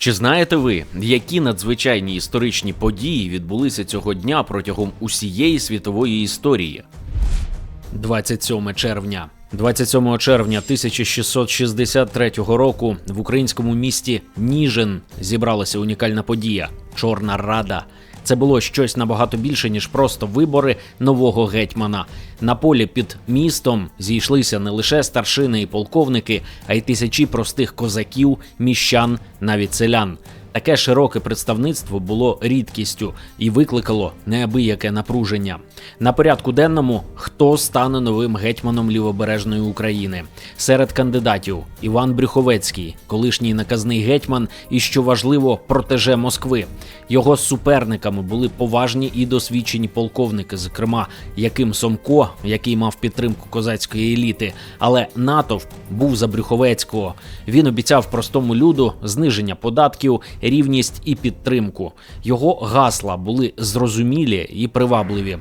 Чи знаєте ви, які надзвичайні історичні події відбулися цього дня протягом усієї світової історії? 27 червня. 27 червня 1663 року в українському місті Ніжин зібралася унікальна подія Чорна Рада. Це було щось набагато більше, ніж просто вибори нового гетьмана. На полі під містом зійшлися не лише старшини і полковники, а й тисячі простих козаків, міщан, навіть селян. Таке широке представництво було рідкістю і викликало неабияке напруження. На порядку денному хто стане новим гетьманом лівобережної України серед кандидатів Іван Брюховецький, колишній наказний гетьман, і що важливо, протеже Москви. Його суперниками були поважні і досвідчені полковники, зокрема Яким Сомко, який мав підтримку козацької еліти. Але натовп був за Брюховецького. Він обіцяв простому люду зниження податків, рівність і підтримку. Його гасла були зрозумілі і привабливі.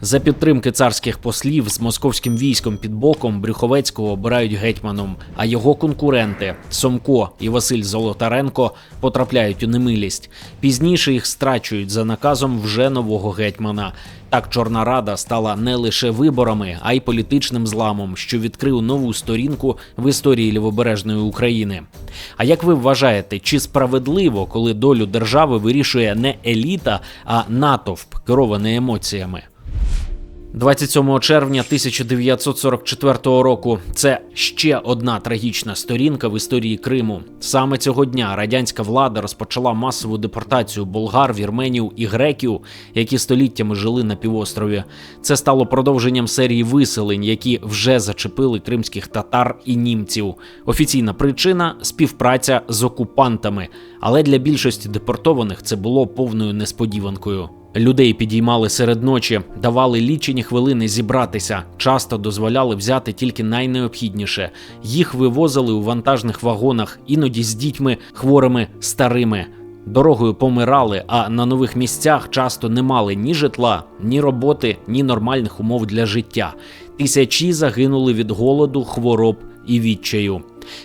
За підтримки царських послів з московським військом під боком Брюховецького обирають гетьманом, а його конкуренти Сомко і Василь Золотаренко потрапляють у немилість. Пізніше їх страчують за наказом вже нового гетьмана. Так Чорна Рада стала не лише виборами, а й політичним зламом, що відкрив нову сторінку в історії лівобережної України. А як ви вважаєте, чи справедливо, коли долю держави вирішує не еліта, а натовп керований емоціями? 27 червня 1944 року це ще одна трагічна сторінка в історії Криму. Саме цього дня радянська влада розпочала масову депортацію болгар, вірменів і греків, які століттями жили на півострові. Це стало продовженням серії виселень, які вже зачепили кримських татар і німців. Офіційна причина співпраця з окупантами, але для більшості депортованих це було повною несподіванкою. Людей підіймали серед ночі, давали лічені хвилини зібратися, часто дозволяли взяти тільки найнеобхідніше. Їх вивозили у вантажних вагонах, іноді з дітьми, хворими, старими. Дорогою помирали, а на нових місцях часто не мали ні житла, ні роботи, ні нормальних умов для життя. Тисячі загинули від голоду, хвороб і відчаю.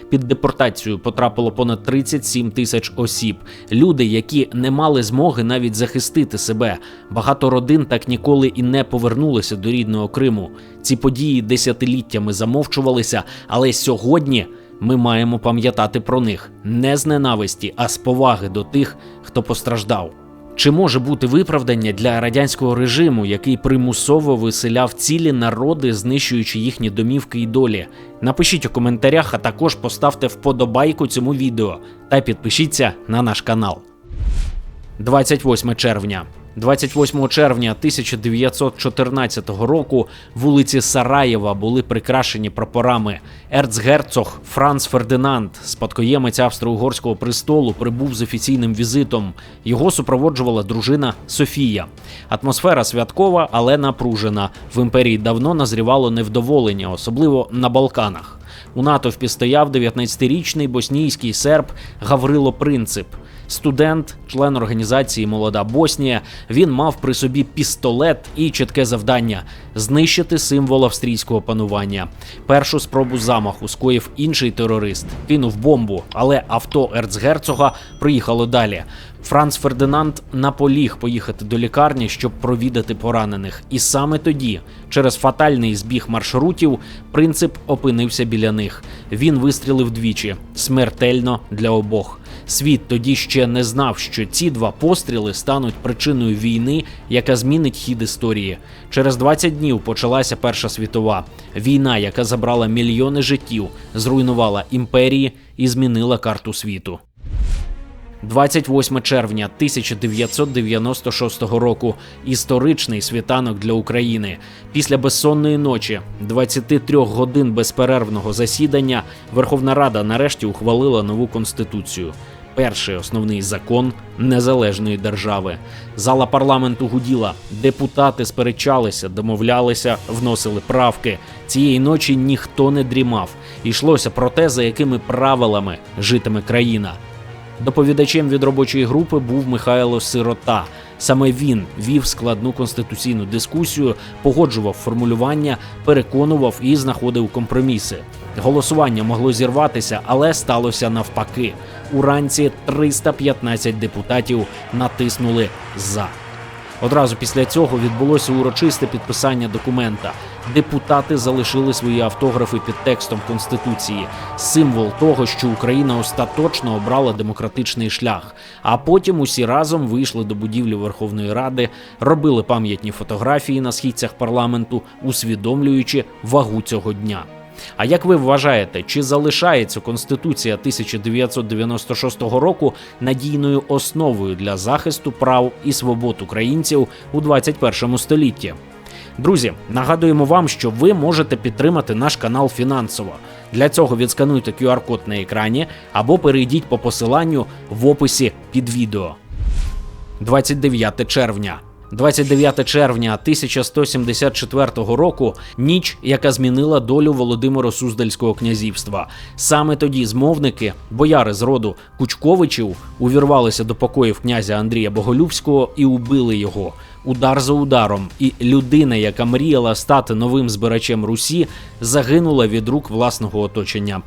Під депортацію потрапило понад 37 тисяч осіб. Люди, які не мали змоги навіть захистити себе. Багато родин так ніколи і не повернулися до рідного Криму. Ці події десятиліттями замовчувалися, але сьогодні ми маємо пам'ятати про них не з ненависті, а з поваги до тих, хто постраждав. Чи може бути виправдання для радянського режиму, який примусово виселяв цілі народи, знищуючи їхні домівки і долі? Напишіть у коментарях, а також поставте вподобайку цьому відео та підпишіться на наш канал. 28 червня. 28 червня 1914 року вулиці Сараєва були прикрашені прапорами. Ерцгерцог Франц Фердинанд, спадкоємець австро-угорського престолу, прибув з офіційним візитом. Його супроводжувала дружина Софія. Атмосфера святкова, але напружена. В імперії давно назрівало невдоволення, особливо на Балканах. У натовпі стояв 19-річний боснійський серб Гаврило Принцип. Студент, член організації Молода Боснія, він мав при собі пістолет і чітке завдання знищити символ австрійського панування. Першу спробу замаху скоїв інший терорист, кинув бомбу, але авто ерцгерцога проїхало далі. Франц Фердинанд наполіг поїхати до лікарні, щоб провідати поранених. І саме тоді, через фатальний збіг маршрутів, принцип опинився біля них. Він вистрілив двічі смертельно для обох. Світ тоді ще не знав, що ці два постріли стануть причиною війни, яка змінить хід історії. Через 20 днів почалася Перша світова війна, яка забрала мільйони життів, зруйнувала імперії і змінила карту світу. 28 червня 1996 року. Історичний світанок для України. Після безсонної ночі, 23 годин безперервного засідання, Верховна Рада нарешті ухвалила нову конституцію. Перший основний закон незалежної держави. Зала парламенту гуділа, депутати сперечалися, домовлялися, вносили правки. Цієї ночі ніхто не дрімав. Йшлося про те, за якими правилами житиме країна. Доповідачем від робочої групи був Михайло Сирота. Саме він вів складну конституційну дискусію, погоджував формулювання, переконував і знаходив компроміси. Голосування могло зірватися, але сталося навпаки. Уранці 315 депутатів натиснули за. Одразу після цього відбулося урочисте підписання документа. Депутати залишили свої автографи під текстом конституції, символ того, що Україна остаточно обрала демократичний шлях. А потім усі разом вийшли до будівлі Верховної Ради, робили пам'ятні фотографії на східцях парламенту, усвідомлюючи вагу цього дня. А як ви вважаєте, чи залишається Конституція 1996 року надійною основою для захисту прав і свобод українців у 21 столітті? Друзі, нагадуємо вам, що ви можете підтримати наш канал фінансово. Для цього відскануйте QR-код на екрані або перейдіть по посиланню в описі під відео. 29 червня. 29 червня 1174 року ніч, яка змінила долю Володимиро Суздальського князівства. Саме тоді змовники, бояри з роду Кучковичів, увірвалися до покоїв князя Андрія Боголюбського і убили його. Удар за ударом, і людина, яка мріяла стати новим збирачем Русі, загинула від рук власного оточення.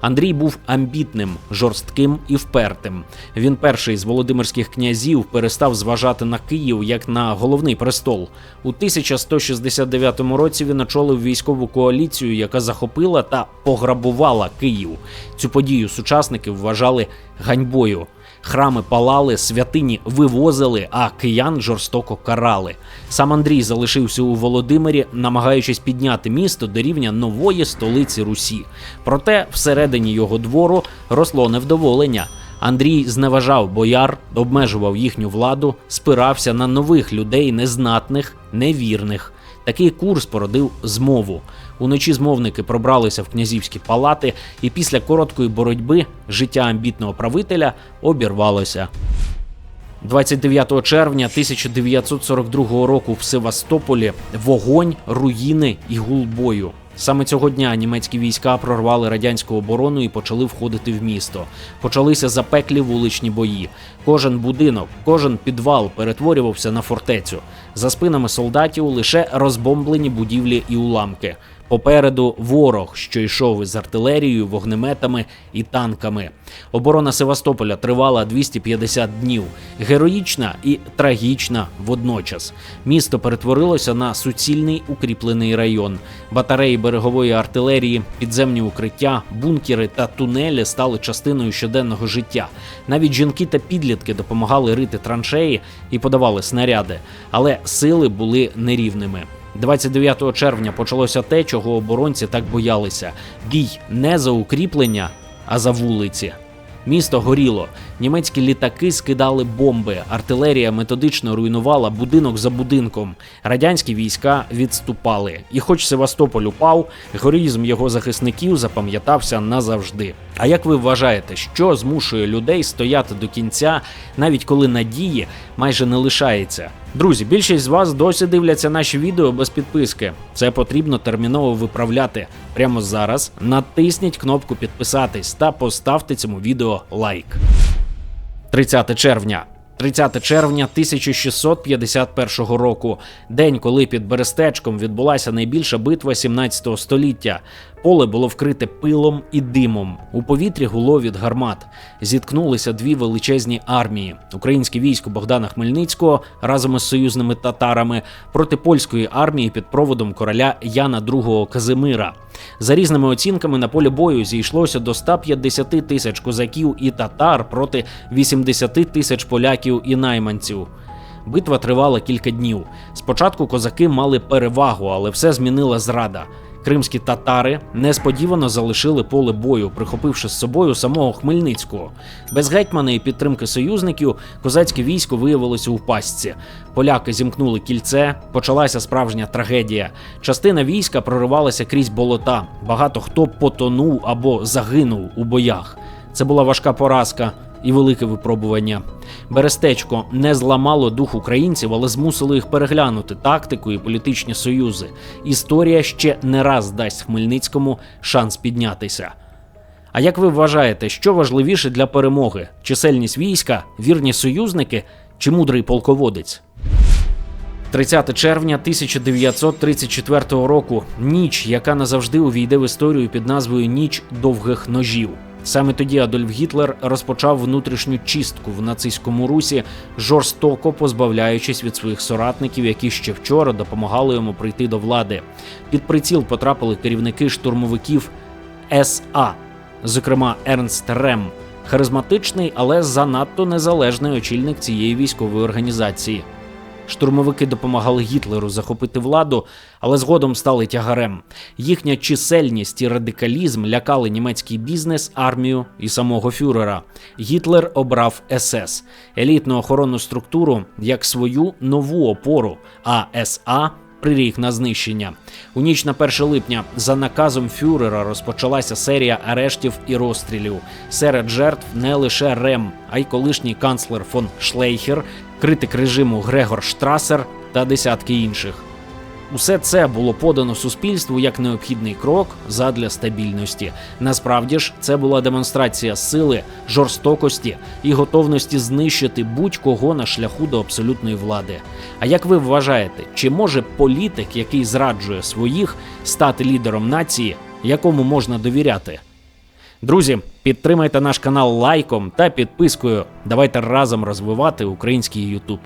Андрій був амбітним, жорстким і впертим. Він перший з володимирських князів перестав зважати на Київ як на головний престол. У 1169 році він очолив військову коаліцію, яка захопила та пограбувала Київ. Цю подію сучасники вважали ганьбою. Храми палали, святині вивозили, а киян жорстоко карали. Сам Андрій залишився у Володимирі, намагаючись підняти місто до рівня нової столиці Русі. Проте всередині його двору росло невдоволення. Андрій зневажав бояр, обмежував їхню владу, спирався на нових людей, незнатних, невірних. Такий курс породив змову. Уночі змовники пробралися в князівські палати, і після короткої боротьби життя амбітного правителя обірвалося. 29 червня 1942 року в Севастополі вогонь, руїни і гул бою. Саме цього дня німецькі війська прорвали радянську оборону і почали входити в місто. Почалися запеклі вуличні бої. Кожен будинок, кожен підвал перетворювався на фортецю. За спинами солдатів лише розбомблені будівлі і уламки. Попереду ворог, що йшов із артилерією, вогнеметами і танками. Оборона Севастополя тривала 250 днів. Героїчна і трагічна водночас. Місто перетворилося на суцільний укріплений район. Батареї берегової артилерії, підземні укриття, бункери та тунелі стали частиною щоденного життя. Навіть жінки та підлітки допомагали рити траншеї і подавали снаряди, але сили були нерівними. 29 червня почалося те, чого оборонці так боялися: бій не за укріплення, а за вулиці. Місто горіло. Німецькі літаки скидали бомби, артилерія методично руйнувала будинок за будинком. Радянські війська відступали. І, хоч Севастополь упав, героїзм його захисників запам'ятався назавжди. А як ви вважаєте, що змушує людей стояти до кінця, навіть коли надії майже не лишається? Друзі, більшість з вас досі дивляться наші відео без підписки. Це потрібно терміново виправляти. Прямо зараз натисніть кнопку підписатись та поставте цьому відео лайк. 30 червня. 30 червня 1651 року, день, коли під Берестечком відбулася найбільша битва 17 століття. Поле було вкрите пилом і димом. У повітрі гуло від гармат. Зіткнулися дві величезні армії: українське військо Богдана Хмельницького разом із союзними татарами проти польської армії під проводом короля Яна II Казимира. За різними оцінками на полі бою зійшлося до 150 тисяч козаків і татар проти 80 тисяч поляків і найманців. Битва тривала кілька днів. Спочатку козаки мали перевагу, але все змінила зрада. Кримські татари несподівано залишили поле бою, прихопивши з собою самого Хмельницького. Без гетьмана і підтримки союзників козацьке військо виявилося у пастці. Поляки зімкнули кільце, почалася справжня трагедія. Частина війська проривалася крізь болота. Багато хто потонув або загинув у боях. Це була важка поразка і велике випробування. Берестечко не зламало дух українців, але змусило їх переглянути тактику і політичні союзи. Історія ще не раз дасть Хмельницькому шанс піднятися. А як ви вважаєте, що важливіше для перемоги? Чисельність війська, вірні союзники чи мудрий полководець? 30 червня 1934 року ніч, яка назавжди увійде в історію під назвою Ніч довгих ножів. Саме тоді Адольф Гітлер розпочав внутрішню чистку в нацистському русі, жорстоко позбавляючись від своїх соратників, які ще вчора допомагали йому прийти до влади. Під приціл потрапили керівники штурмовиків СА, зокрема Ернст Рем, харизматичний, але занадто незалежний очільник цієї військової організації. Штурмовики допомагали Гітлеру захопити владу, але згодом стали тягарем. Їхня чисельність і радикалізм лякали німецький бізнес, армію і самого фюрера. Гітлер обрав СС елітну охоронну структуру як свою нову опору, а СА приріг на знищення. У ніч на 1 липня за наказом фюрера розпочалася серія арештів і розстрілів. Серед жертв не лише Рем, а й колишній канцлер фон Шлейхер, критик режиму Грегор Штрасер та десятки інших. Усе це було подано суспільству як необхідний крок задля стабільності. Насправді ж, це була демонстрація сили, жорстокості і готовності знищити будь-кого на шляху до абсолютної влади. А як ви вважаєте, чи може політик, який зраджує своїх, стати лідером нації, якому можна довіряти? Друзі, підтримайте наш канал лайком та підпискою. Давайте разом розвивати український YouTube.